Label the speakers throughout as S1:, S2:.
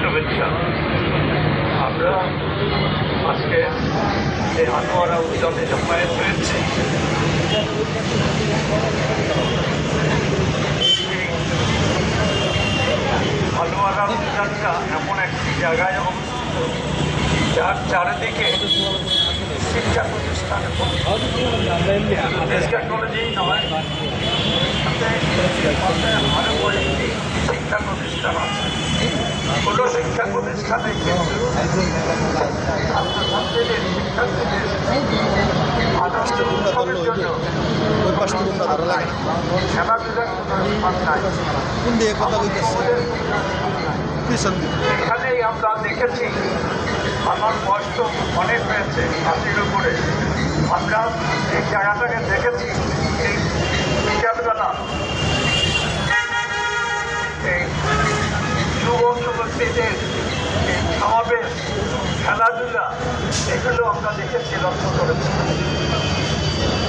S1: শুভেচ্ছা। আমরা আজকে এই আনোয়ারা উদ্যানে জমায়েত হয়েছে আনোয়ারা উদ্যানটা এমন একটি জায়গায় অবস্থিত যার চারিদিকে শিক্ষা প্রতিষ্ঠান কলেজেই নয় শিক্ষা প্রতিষ্ঠান আছে শিক্ষা প্রতিষ্ঠানে ছাত্রছাত্রীদের শিক্ষার্থীদের আনন্দ উৎসবের এখানেই আমরা দেখেছি আমার তো অনেক হয়েছে আশির উপরে আমরা এই জায়গাটাকে দেখেছি এই বিকালবেলা এই যুব এই সমাবেশ খেলাধুলা, এগুলো আমরা দেখেছি, লক্ষ্য করেছি।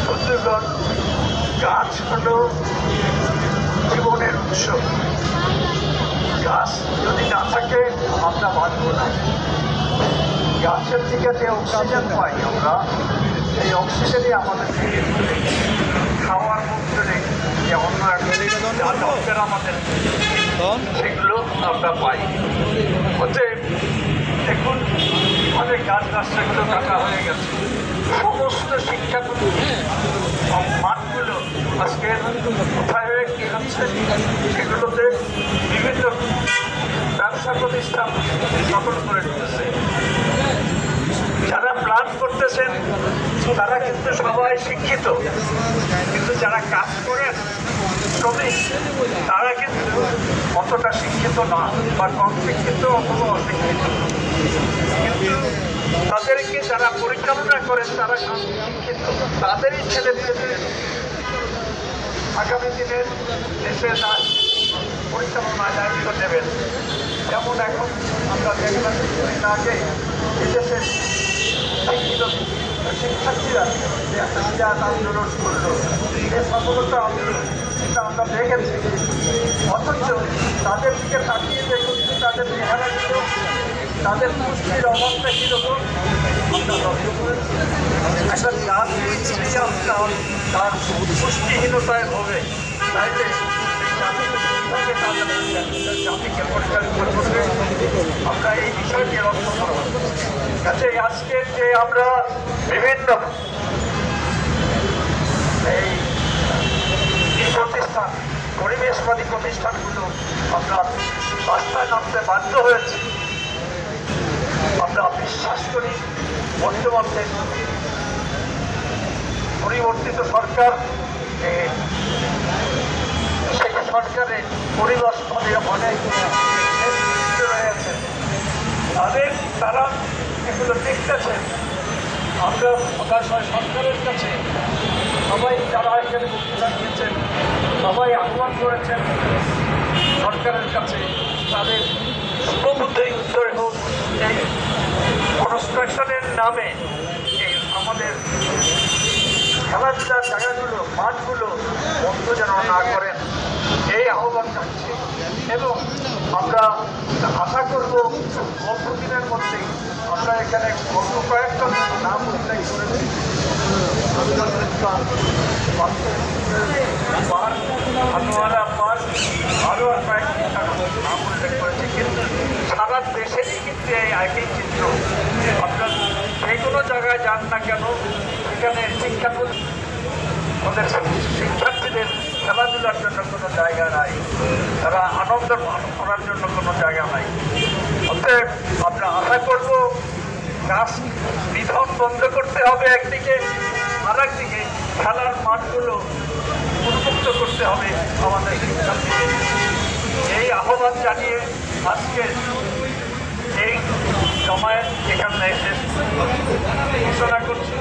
S1: বন্ধুগণ, গাছ হল জীবনের উৎস। গাছ যদি না থাকে, আমরা বাঁচব না। গাছের থেকে যে অক্সিজেন পাই আমরা, সেই অক্সিজেনই আমাদের খাওয়ার মধ্যে অন্য একটা আমাদের সেগুলো আমরা পাই। অতএব, দেখুন, অনেক গাছ গাছগুলো কাটা হয়ে গেছে। সমস্ত শিক্ষা সব মাঠগুলো আজকে কোথায় হয়ে, কি সেগুলোতে বিভিন্ন ব্যবসা প্রতিষ্ঠান দখল করে নিতেছে যারা প্ল্যান করতেছেন তারা কিন্তু সবাই শিক্ষিত। কিন্তু যারা কাজ করেন, শ্রমিক, তারা কিন্তু অতটা শিক্ষিত না বা কম শিক্ষিত অথবা অশিক্ষিত। কিন্তু তাদেরকে যারা পরিচালনা করেন, তারা শিক্ষিত। তাদেরই ছেলে মেয়েদের আগামী দিনের দেশে তার পরিচালনায় দায়িত্ব নেবেন। যেমন এখন আমরা দেখলাম কিছুদিন আগে বিদেশের শিক্ষিত শিক্ষার্থীরা যে একটা বিরাট আন্দোলন করল, এই সফলতা এটা আমরা দেখেছি, অথচ তাদের দিকে তাকিয়ে দেখুন যে তাদের চেহারা ছিল তাদের পুষ্টির অবস্থা কীরকম। আমরা লক্ষ্য করেছি একটা জাত যদি আপনার তার পুষ্টিহীনতায় হবে তাইলে জাতিকে পরিচালিত করবে আমরা এই বিষয়টি লক্ষ্য করব। কাজে আজকে যে আমরা বিভিন্ন এই প্রতিষ্ঠান, পরিবেশবাদী প্রতিষ্ঠানগুলো আমরা রাস্তায় নামতে বাধ্য হয়েছি। আমরা বিশ্বাস করি বর্তমান যে পরিবর্তিত সরকার সেই সরকারের পরিবেশ মানে অনেক রয়েছে। তাদের, তারা এগুলো দেখতেছেন আমরা সদাশয় সরকারের কাছে সবাই যারা এখানে বক্তৃতা দিয়েছেন সবাই আহ্বান করেছেন সরকারের কাছে তাদের শুভবুদ্ধি উত্তর হোক, এই কনস্ট্রাকশনের নামে আমাদের খেলাধুলার জায়গাগুলো, মাঠগুলো বন্ধ যেন না করেন, এই আহ্বান জানছি এবং আমরা আশা করব অল্প দিনের মধ্যেই আমরা এখানে অল্প কয়েকটা নাম উল্লেখ করেছি। পার্ক আনোয়ারা পার্ক আরও কয়েকটি নাম উল্লেখ করেছি। কিন্তু সারা দেশেরই কিন্তু এই একই চিত্র। আপনার যে কোনো জায়গায় যান না কেন সেখানে শিক্ষা ওদের শিক্ষার্থীদের খেলাধুলার জন্য কোনো জায়গা নাই। তারা আনন্দ করার জন্য কোনো জায়গা নাই। অতএব আমরা আশা করব গাছ নিধন বন্ধ করতে হবে একদিকে আর একদিকে খেলার মাঠগুলো উন্মুক্ত করতে হবে আমাদের এই আহ্বান জানিয়ে আজকে এই সময় এখানে এসে ঘোষণা করছি।